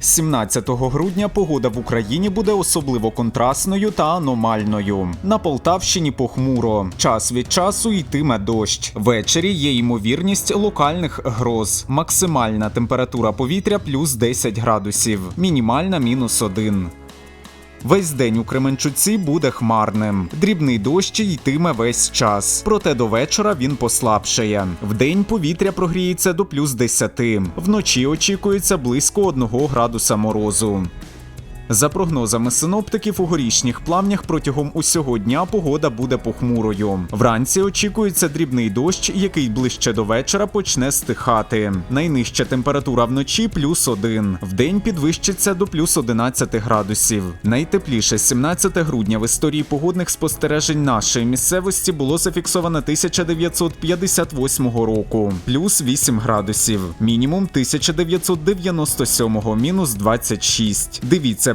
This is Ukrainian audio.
17 грудня погода в Україні буде особливо контрастною та аномальною. На Полтавщині похмуро. Час від часу йтиме дощ. Ввечері є ймовірність локальних гроз. Максимальна температура повітря плюс 10 градусів, мінімальна мінус 1. Весь день у Кременчуці буде хмарним. Дрібний дощ йтиме весь час. Проте до вечора він послабшає. Вдень повітря прогріється до плюс 10. Вночі очікується близько 1 градуса морозу. За прогнозами синоптиків, у горішніх плавнях протягом усього дня погода буде похмурою. Вранці очікується дрібний дощ, який ближче до вечора почне стихати. Найнижча температура вночі плюс 1. Вдень підвищиться до плюс 11 градусів. Найтепліше 17 грудня в історії погодних спостережень нашої місцевості було зафіксовано 1958 року, плюс 8 градусів. Мінімум 1997 мінус 26. Дивіться